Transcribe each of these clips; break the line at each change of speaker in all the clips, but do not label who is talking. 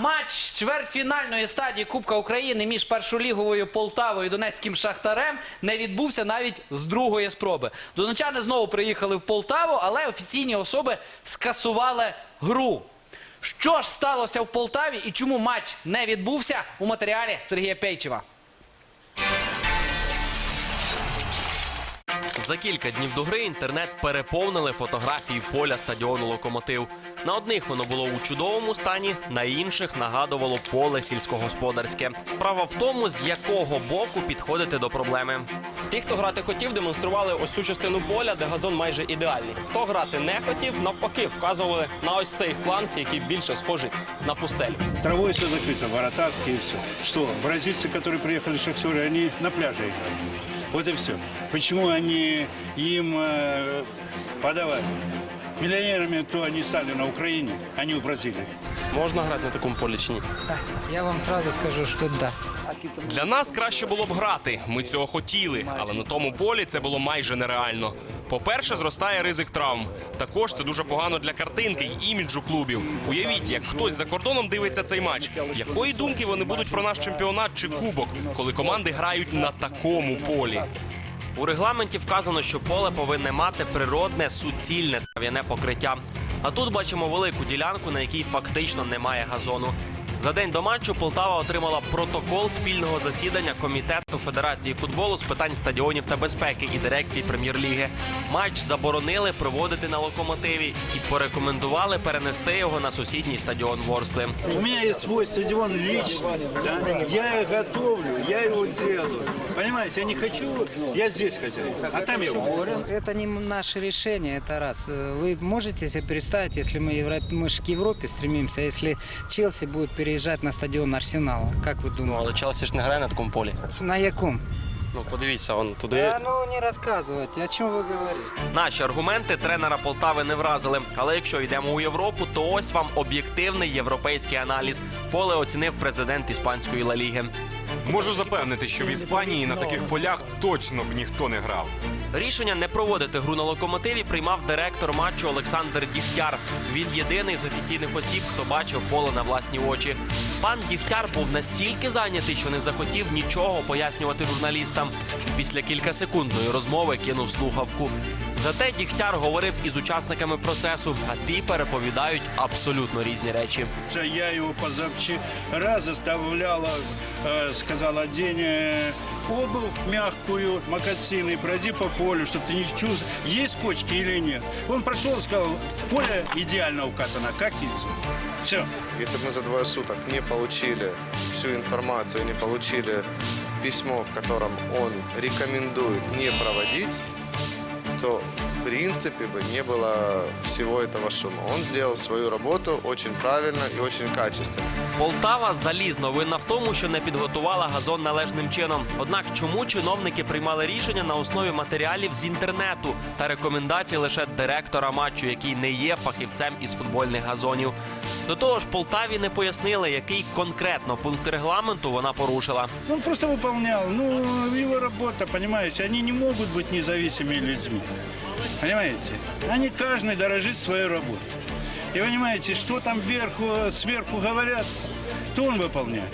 матч чвертьфінальної стадії Кубка України між першоліговою Полтавою і Донецьким Шахтарем не відбувся навіть з другої спроби. Донечани знову приїхали в Полтаву, але офіційні особи скасували гру. Що ж сталося в Полтаві і чому матч не відбувся у матеріалі Сергія Пейчева?
За кілька днів до гри інтернет переповнили фотографії поля стадіону Локомотив. На одних воно було у чудовому стані, на інших нагадувало поле сільськогосподарське. Справа в тому, з якого боку підходити до проблеми.
Ті, хто грати хотів, демонстрували ось цю частину поля, де газон майже ідеальний. Хто грати не хотів, навпаки, вказували на ось цей фланг, який більше схожий на пустелю.
Травой все закрыто, воротарские и все. Что, бразильцы, которые приехали с Шахтеры, они на пляже играли. Вот и все. Почему они им э, подавали? Миллионерами то они стали на Украине, а не в Бразилии.
Можна грати на такому полі чи ні?
Да, я вам сразу скажу, что да.
Для нас краще було б грати. Ми цього хотіли, але на тому полі це було майже нереально. По-перше, зростає ризик травм. Також це дуже погано для картинки й іміджу клубів. Уявіть, як хтось за кордоном дивиться цей матч. Якої думки вони будуть про наш чемпіонат чи кубок, коли команди грають на такому полі?
У регламенті вказано, що поле повинне мати природне суцільне трав'яне покриття. А тут бачимо велику ділянку, на якій фактично немає газону. За день до матчу Полтава отримала протокол спільного засідання комітету Федерації футболу з питань стадіонів та безпеки і дирекції прем'єр-ліги. Матч заборонили проводити на локомотиві і порекомендували перенести його на сусідній стадіон Ворскли.
У меня есть свой стадион личный, да? я его готовлю, я его делаю. Понимаете, я не хочу, я здесь хозяин, а там я буду.
Это не наше решение, это раз. Вы можете себе представить, если мы, Евро- мы ж к Европе стремимся, если Челси будет переезжать на стадион Арсенала, как вы
Ну,
думаете?
але Челсі ж не грає на такому полі.
На яком?
Ну, подивіться, он туди.
Да ну не рассказывайте, о чем вы говорите?
Наші аргументи тренера Полтави не вразили. Але якщо йдемо у Європу, то ось вам об'єктивний європейський аналіз. Поле оцінив президент іспанської Ла Ліги.
Можу запевнити, що в Іспанії на таких полях точно б ніхто не грав.
Рішення не проводити гру на локомотиві приймав директор матчу Олександр Дігтяр. Він єдиний з офіційних осіб, хто бачив поле на власні очі. Пан Дігтяр був настільки зайнятий, що не захотів нічого пояснювати журналістам. Після кількасекундної розмови кинув слухавку. Зате Дігтяр говорив із учасниками процесу, а ті переповідають абсолютно різні речі.
Же Я его позавчера заставляла, э, сказала, одень э, обувь мягкую, мокасины, пройди по полю, чтобы ты не чувствовал, есть кочки или нет. Он прошел и сказал, поле идеально укатано, как яйцо. Все.
Если бы мы за двое суток не получили всю информацию, не получили письмо, в котором он рекомендует не проводить, то в принципе бы не было всего этого шума. Он сделал свою работу очень правильно и очень качественно.
Полтава залізно винна в тому, що не підготувала газон належним чином. Однак, чому чиновники приймали рішення на основі матеріалів з інтернету та рекомендацій лише директора матчу, який не є фахівцем із футбольних газонів? До того ж, Полтаві не пояснили, який конкретно пункт регламенту вона порушила.
Он просто выполнял, ну, его работа, понимаете, они не могут быть независимыми людьми. Понимаете? Они каждый дорожит своей работой. И понимаете, что там вверху, сверху говорят, то он выполняет.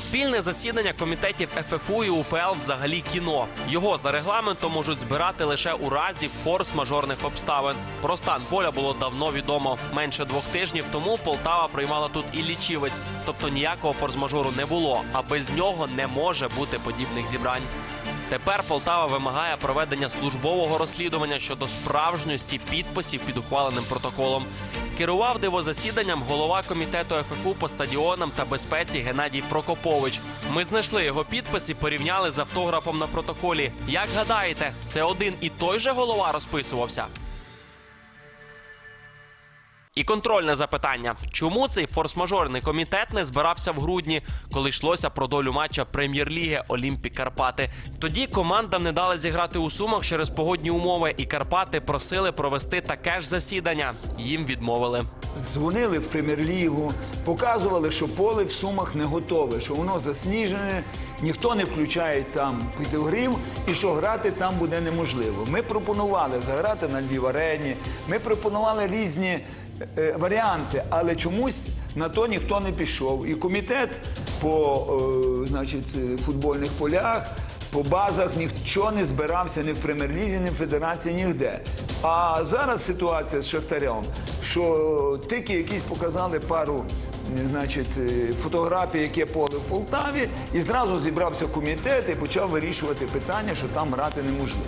Спільне засідання комітетів ФФУ і УПЛ взагалі кіно. Його за регламентом можуть збирати лише у разі форс-мажорних обставин. Про стан поля було давно відомо. Менше двох тижнів тому Полтава приймала тут і лічівець, тобто ніякого форс-мажору не було, а без нього не може бути подібних зібрань. Тепер Полтава вимагає проведення службового розслідування щодо справжності підписів під ухваленим протоколом. Керував дивозасіданням голова комітету ФФУ по стадіонам та безпеці Геннадій Прокопович. Ми знайшли його підпис і порівняли з автографом на протоколі. Як гадаєте, це один і той же голова розписувався? І контрольне запитання: чому цей форс-мажорний комітет не збирався в грудні, коли йшлося про долю матча прем'єр-ліги Олімпік Карпати? Тоді командам не дали зіграти у сумах через погодні умови, і Карпати просили провести таке ж засідання. Їм відмовили.
Дзвонили в прем'єр-лігу, показували, що поле в сумах не готове, що воно засніжене, ніхто не включає там підогрів і що грати там буде неможливо. Ми пропонували заграти на Львів арені, ми пропонували різні е, варіанти, але чомусь на то ніхто не пішов. І комітет по е, футбольних полях, по базах нічого не збирався ні в прем'єр-лізі, ні в федерації, ніде. А зараз ситуація з Шахтарем, що тільки якісь показали пару е, фотографій, яке поле в Полтаві, і зразу зібрався комітет і почав вирішувати питання, що там грати неможливо.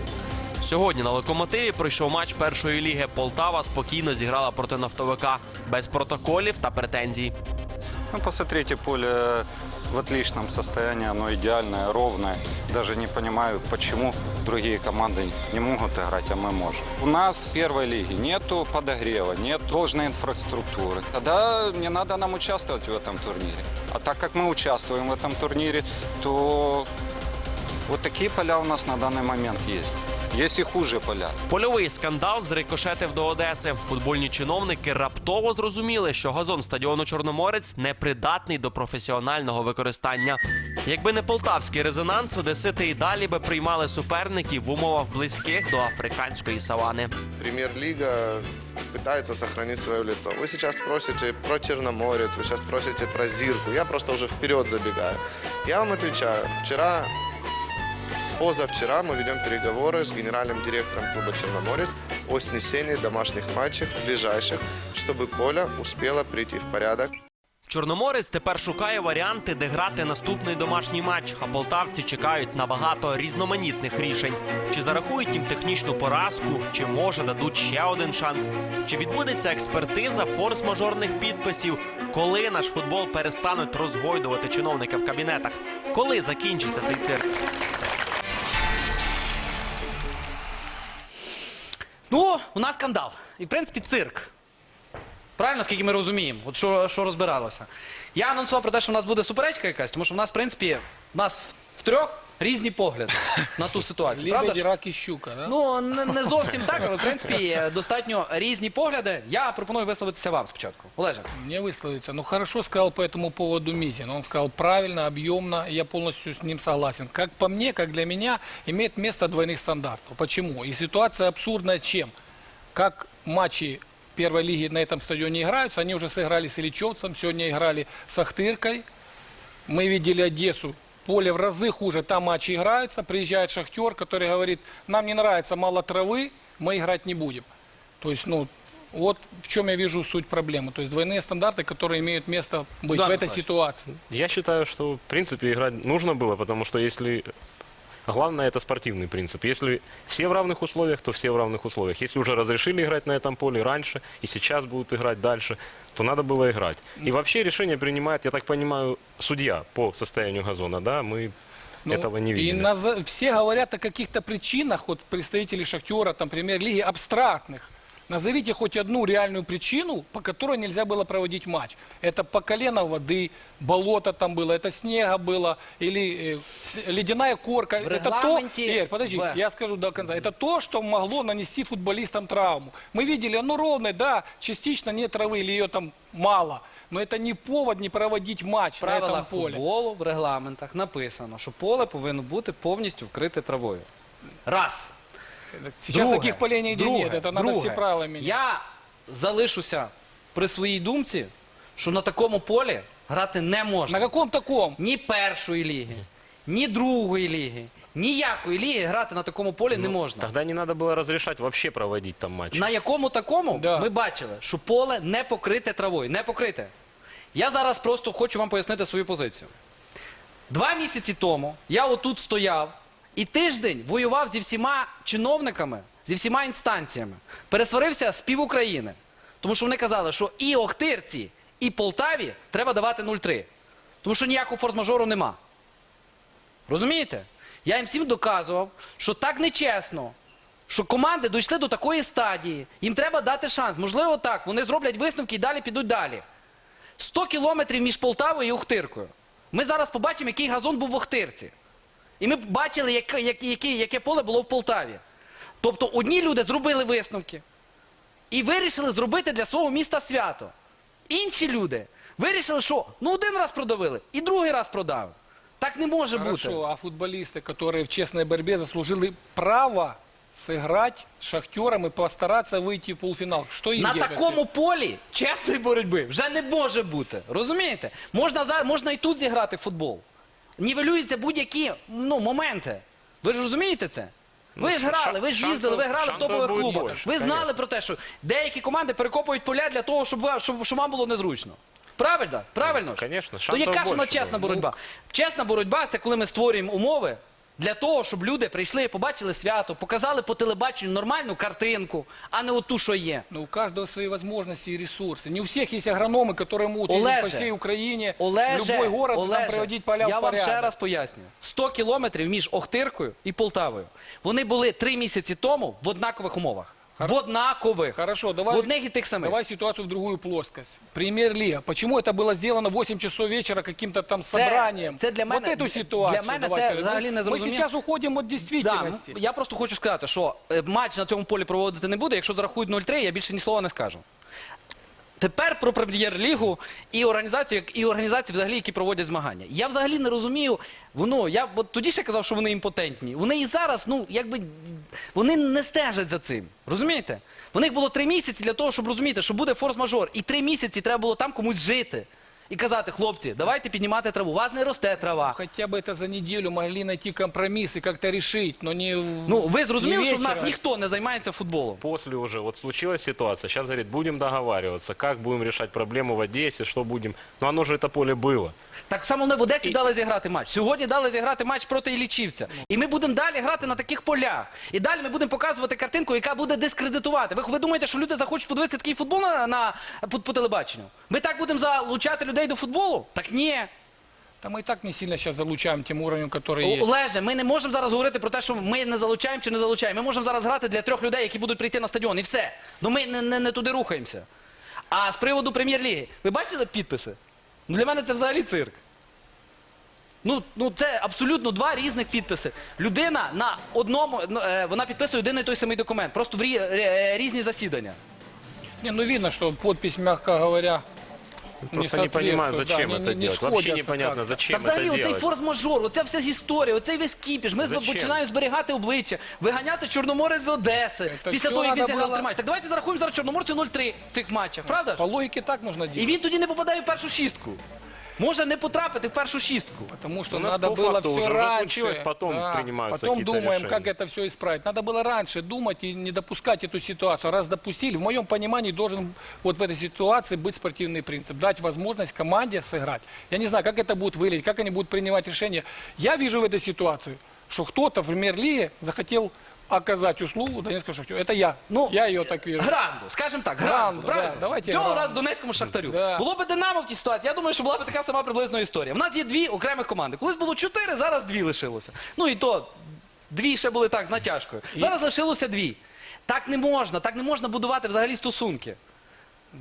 Сьогодні на локомотиві пройшов матч першої ліги. Полтава спокійно зіграла проти нафтовика без протоколів та претензій.
Ну, посмотрите, поле в отличном состоянии, оно идеальное, ровное. Даже не понимаю, почему другие команды не могут играть, а мы можем. У нас в первой лиги нету подогрева, нет должной инфраструктуры. Тогда не надо нам участвовать в этом турнире. А так как мы участвуем в этом турнире, то вот такие поля у нас на данный момент есть. Есть и хуже поля.
Польовий скандал зрикошетив до Одеси. Футбольні чиновники раптово зрозуміли, що газон стадіону Чорноморець непридатний до професіонального використання. Якби не полтавський резонанс, одесити і далі би приймали суперників в умовах близьких до африканської савани.
Премьер-лига пытается сохранить свое лицо. Вы сейчас спросите про Черноморец, вы сейчас спросите про Зирку. Я просто уже вперед забегаю. Я вам отвечаю. Вчера, с позавчера мы ведем переговоры с генеральным директором клуба Черноморец о снесении домашних матчей ближайших, чтобы поле успело прийти в порядок.
Чорноморець тепер шукає варіанти, де грати наступний домашній матч. А полтавці чекають на багато різноманітних рішень. Чи зарахують їм технічну поразку, чи може дадуть ще один шанс? Чи відбудеться експертиза форс-мажорних підписів? Коли наш футбол перестануть розгойдувати чиновники в кабінетах? Коли закінчиться цей цирк?
Ну, у нас скандал. І, в принципі, цирк. Правильно, скільки ми розуміємо, от що, що розбиралося. Я анонсував про те, що в нас буде суперечка якась, тому що в нас, в принципі, нас в трьох різні погляди на ту ситуацію. Правда
Лебедь,
ж?
рак і щука, да?
Ну, не, не зовсім так, але в принципі достатньо різні погляди. Я пропоную висловитися вам спочатку. Олеже.
Мне высказаться. Ну, хорошо сказал по этому поводу Мизин. Он сказал правильно, объемно, и я полностью с ним согласен. Как по мне, как для меня, имеет место двойных стандартов. Почему? И ситуация абсурдная чем? Как матчи первой лиги на этом стадионе играются, они уже сыграли с Ильичевцем, сегодня играли с Ахтыркой. Мы видели Одессу, поле в разы хуже, там матчи играются, приезжает Шахтер, который говорит, нам не нравится мало травы, мы играть не будем. То есть, ну, вот в чем я вижу суть проблемы. То есть двойные стандарты, которые имеют место быть
Да,
в этой
Николаевич.
ситуации.
Я считаю, что в принципе играть нужно было, потому что если главное это спортивный принцип. Если все в равных условиях, то все в равных условиях. Если уже разрешили играть на этом поле раньше и сейчас будут играть дальше, то надо было играть. И вообще решение принимает, я так понимаю, судья по состоянию газона, да? Мы
Ну,
этого не
И
видели.
наза- все говорят о каких-то причинах, вот представители Шахтера, там, премьер-лиги, абстрактных. Назовите хоть одну реальную причину, по которой нельзя было проводить матч. Это по колено воды, болото там было, это снега было, или э, с- ледяная корка.
В
это то,
регламенте
Игорь, подожди,
В.
я скажу до конца. Это то, что могло нанести футболистам травму. Мы видели, оно ровное, да, частично нет травы или ее там мало. Но это не повод не проводить матч
В
на этом
правилах
поле.
футболу в регламентах написано, що поле повинно бути повністю вкрите травою. Раз.
Сейчас
Друге,
таких полей нигде
друге,
нет. Это надо
друге.
все правила менять.
Я залишуся при своїй думці, що на такому полі грати не можна.
На каком таком?
Ні першої ліги, ні другої ліги, ніякої ліги грати на такому полі не можна.
Тогда не надо было разрешать вообще проводить там матч.
На якому такому
Да.
ми бачили, що поле не покрите травою. Не покрите. Я зараз просто хочу вам пояснити свою позицію. Два місяці тому я отут стояв і тиждень воював зі всіма чиновниками, зі всіма інстанціями. Пересварився з пів України. Тому що вони казали, що і Охтирці, і Полтаві треба давати 0,3. Тому що ніякого форс-мажору нема. Розумієте? Я їм всім доказував, що так нечесно, що команди дійшли до такої стадії, їм треба дати шанс. Можливо, так, вони зроблять висновки і далі підуть далі. 100 кілометрів між Полтавою і Охтиркою. Ми зараз побачимо, який газон був в Охтирці. І ми б бачили, яке, яке, яке, яке поле було в Полтаві. Тобто одні люди зробили висновки і вирішили зробити для свого міста свято. Інші люди вирішили, що ну один раз продавили і другий раз продав. Так не може бути.
Хорошо, а футболисты, которые в честной борьбе заслужили право сыграть с Шахтером и постараться выйти в полуфинал. Что им
На
делать?
такому полі чесної боротьби вже не може бути. Розумієте? Можна, за- можна і тут зіграти в футбол. Нівелюються будь-які ну, моменти. Ви ж розумієте це? Ви
Ну,
ж грали, ви ж їздили, ви грали в топових клубах. ви знали про те, що деякі команди перекопують поля для того, щоб, ви- щоб, щоб вам було незручно. Правильно? Правильно? ж?
конечно,
То яка ж вона чесна
буде.
боротьба? Чесна боротьба це коли ми створюємо умови для того, щоб люди прийшли, побачили свято, показали по телебаченню нормальну картинку, а не оту, що є.
Но у каждого свои возможности и ресурсы. Не у всех есть агрономы, которые могут
Олеже,
ездить по всей Украине, в
Олеже,
любой город,
Олеже,
там приводить поля
я
в
вам
порядок.
ще раз поясню. 100 кілометрів між Охтиркою і Полтавою. Вони були три місяці тому в однакових умовах. В однакових.
Хорошо, давай,
В одних і тих самих.
давай ситуацию в другую плоскость. Премьер-лига. Почему это было сделано в 8 часов вечера каким-то там собранием?
це для мене-
вот эту ситуацию.
для мене
давайте.
це взагалі не
Мы
зрозуміло.
сейчас уходим от
Да,
действительности.
ну, я просто хочу сказати, що е, матч на цьому полі проводити не буде. Якщо зарахують 0-3, я більше ні слова не скажу. Тепер про прем'єр-лігу і організацію, і організації, взагалі, які проводять змагання. Я взагалі не розумію. Воно, я от тоді ще казав, що вони імпотентні. Вони і зараз, ну якби вони не стежать за цим. Розумієте? У них було три місяці для того, щоб розуміти, що буде форс-мажор. І три місяці треба було там комусь жити І казати, хлопці, давайте піднімати траву. У вас не росте трава.
Хотя бы это за неделю могли найти компромисс и как-то решить, но не в-
Ну, ви зрозуміли,
не
що в нас
вечером.
ніхто не займається футболом.
После уже, вот случилась ситуация, сейчас говорит, будем договариваться, как будем решать проблему в Одессе, что будем. Но оно же это поле было.
Так само вони в Одесі
І-
дали зіграти матч. Сьогодні дали зіграти матч проти Іллічівця. І ми будемо далі грати на таких полях. І далі ми будемо показувати картинку, яка буде дискредитувати. Ви, ви думаєте, що люди захочуть подивитися такий футбол на, на по, по телебаченню? Ми так будемо залучати людей до футболу? Так ні.
Да мы и так не сильно сейчас залучаем тем уровнем, который есть.
Олеже, ми не можемо зараз говорити про те, що ми не залучаємо чи не залучаємо. Ми можемо зараз грати для трьох людей, які будуть прийти на стадіон. І все. Ну ми не, не, не туди рухаємося. А з приводу прем'єр-ліги, ви бачили підписи? Ну, для мене це взагалі цирк. Ну, ну це абсолютно два різних підписи. Людина на одному, ну, е, вона підписує один і той самий документ, просто в рі- е, різні засідання.
Не, ну видно, что подпись, мягко говоря,
Просто не, понимаю, зачем
да,
это
не- не
делать. Вообще непонятно, зачем
Та взагалі
это
оцей
делать.
форс-мажор, оця вся історія, оцей весь кіпіш. Ми
Зачем?
починаємо зберігати обличчя, виганяти Чорноморець з Одеси
Так
після того, як він
надо
зіграв
було-
три матчі. Так давайте зарахуємо зараз Чорноморцю 0-3 в цих матчах, правда? ж?
По логике так нужно
І він тоді не попадає в першу шістку. Може не потрапити в першу шістку.
Потому что
У нас
надо
по
было
факту
все
уже- уже
раньше.
случилось, потом принимаются
Потом
какие-то
думаем,
решения.
как это все исправить. Надо было раньше думать и не допускать эту ситуацию. Раз допустили, в моем понимании должен вот в этой ситуации быть спортивный принцип. Дать возможность команде сыграть. Я не знаю, как это будет выглядеть, как они будут принимать решения. Я вижу в этой ситуации, что кто-то в премьер-лиге захотел оказать услугу Донецкому Шахтеру. Это я.
Ну,
я ее так вижу.
Гранду, скажімо так, гранду,
Гранду,
правильно?
да, давайте
Цього
гранду.
разу Донецькому шахтарю.
Да.
Було б Динамо в тій ситуації, я думаю, що була б така сама приблизно історія. У нас є дві окремих команди. Колись було чотири, зараз дві лишилося. Ну і то дві ще були так з натяжкою. Зараз лишилося дві. Так не можна, так не можна будувати взагалі стосунки.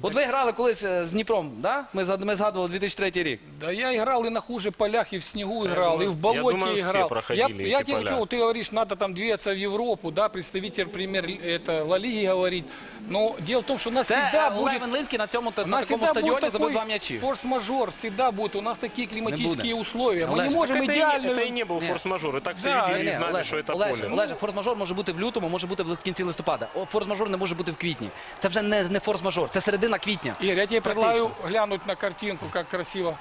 От ви грали колись е, з Дніпром, да? Ми, згад- ми згадували 2003 рік.
Да я играл и на хуже полях, и в снегу
Я
играл,
думаю-
и в болоте
я думаю, все
играл.
проходили
я
эти
тебе
поля.
говорю, ты говоришь, надо там двигаться в Европу, да, представитель премьер это Ла Лиги говорит. Но дело в том, что у нас
Це
всегда
е, Олег
будет
Венлинський на цьому та-
у
на
нас
такому
всегда будет
стадіоні забив
такой
два м'ячі.
форс-мажор, всегда будет. У нас такие климатические условия. Мы
Олеже,
не можем
Так это, и,
идеально...
это и не был
Не.
форс-мажор. И так все
Да,
видели
Ні,
и знали,
Олеже,
что это
Олеже,
поле.
Олеже, форс-мажор може бути в лютому, може бути в кінці листопада. О, Форс-мажор не може бути в квітні. Це вже не, не форс-мажор, це середина квітня.
Игорь, я тебе
Практично.
предлагаю глянуть на картинку, как красиво.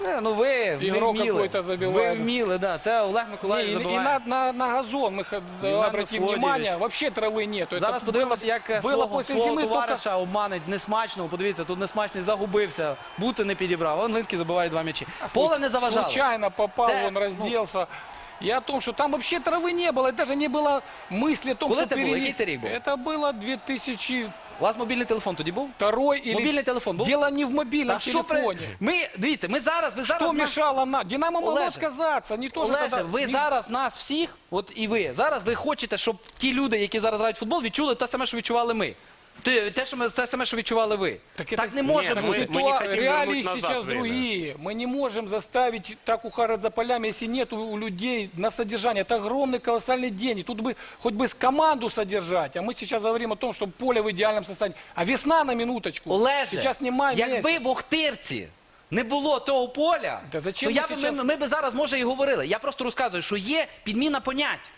Не, ну ви, ви
Ігрок
вміли.
какой-то забиває.
Ви вміли, да. Це Олег
Не,
Миколаївич
и, и
забиває.
на, на, на газон мы х-
Иван
обратим
Мефодьевич.
внимание, вообще травы нету. Это
Зараз
было-
подивимося, як е,
было
свого,
после
свого
зимы только
товариша обманить несмачно. Подивіться, тут несмачний загубився, буци не підібрав. А Линський забиває два м'ячі. Поле не заважало.
Случайно попал,
Це,
он
ну,
разделся. И о том, что там вообще травы не было, и даже не было мысли о том,
Коли
что
це було?
перелез-
Який це рік був?
Это было 2002
у вас мобільний телефон тоді був?
Второй или...
Мобільний телефон був?
Дело не в мобильном
Та що при-
телефоне.
Ми, дивіться, ми зараз, ви зараз...
Что
нас-
мешало нам? Динамо могло
Олеже,
отказаться,
Олеже,
тогда-
ви
не-
зараз нас всіх, от і ви, зараз ви хочете, щоб ті люди, які зараз грають в футбол, відчули те саме, що відчували ми. Те, те, що ми, те саме, що відчували ви. Так,
это-
не може
Нет,
бути.
мы- мы не хотим
реалии
вернуть назад
сейчас
время.
другие. Мы не можем заставить так ухаживать за полями, если нет у, у людей на содержание. Это огромный колоссальный день. И тут бы хоть бы с команду содержать. А мы сейчас говорим о том, что поле в идеальном состоянии. А весна на минуточку.
Олеже,
сейчас не май
якби
месяц.
в Охтирці не було того поля,
Та зачем
то
ми
я би,
сейчас-
ми, ми би зараз, може, і говорили. Я просто розказую, що є підміна понять.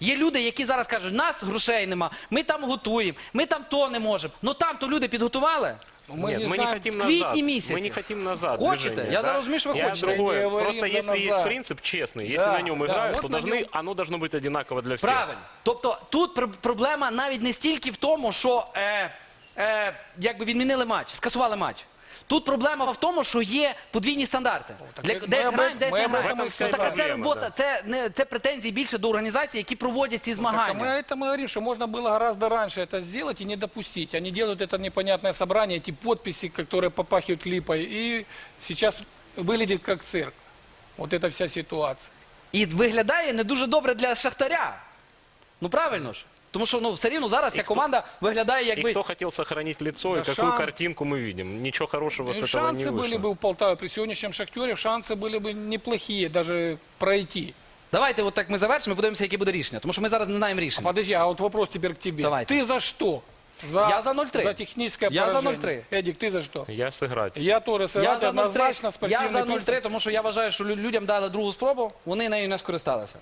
Є люди, які зараз кажуть, нас грошей нема, ми там готуємо, ми там то не можемо. Ну там то люди підготували.
Ну, Мы
Нет,
не
мы не
знаем,
хотим
в
назад.
квитне месяце.
Мы не хотим назад.
Хочете?
движения,
Я
да.
зараз розумію, що ви
Я
хочете.
другое.
Не говорим
Просто
за
если есть
назад.
принцип честный, если
Да,
на нем
да,
играют,
вот
то
на
должны,
нем-
оно должно быть одинаково для всех.
Правильно. Тобто тут пр- проблема навіть не стільки в тому, що е, е, якби відмінили матч, скасували матч. Тут проблема в тому, що є подвійні стандарти.
так
Для,
ми-
десь
ми
граємо,
об-
десь
ми
не
об
граємо.
этом вся і
Так, а це
проблема,
робота,
да.
це, не, це претензії більше до організацій, які проводять ці
Так, а
змагання.
мы это мы говорим, что можно было гораздо раньше это сделать и не допустить. Они делают это непонятное собрание, эти подписи, которые попахивают липой, и сейчас выглядит как цирк. Вот эта вся ситуация.
І виглядає не дуже добре для Шахтаря. Ну правильно ж. Тому що ну, все рівно зараз ця
хто-
команда виглядає
И
якби.
кто хотел сохранить лицо,
Да
и какую
шанс-
картинку мы видим? Ничего хорошего
И
с этого не
шансы были
вышло.
бы у Полтавы при сегодняшнем Шахтере, шансы были бы неплохие, даже пройти.
Давайте от так ми завершимо, і подивимося, яке буде рішення. Тому що ми зараз не знаємо рішення.
Подожди, а вот вопрос теперь к тебе.
Давайте.
Ты за что? За,
Я за 0-3.
За техническое
Я за
поражение.
0-3.
Эдик, ты за что?
Я сыграть.
Я тоже
Я
согласен,
за 0-3,
однозначно
я
спортивный
за
принцип.
0-3, тому що я вважаю, що лю- людям дали другу спробу, вони нею не скористалися.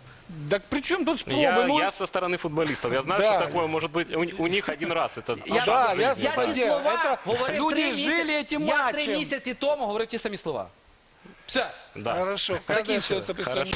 Так при чем тут спробы?
Я,
Ну,
я со стороны футболистов. Я знаю,
Да.
что такое может быть у, у них один раз. Это
Я,
да,
шанс в
я
жизни.
я ті
Подожди,
слова
это
говорив
люди
три місяці,
жили этим
я
матчем.
три місяці тому говорив ті самі слова. Все.
Да.
Хорошо.
Закінчили.
Заканчивается представление.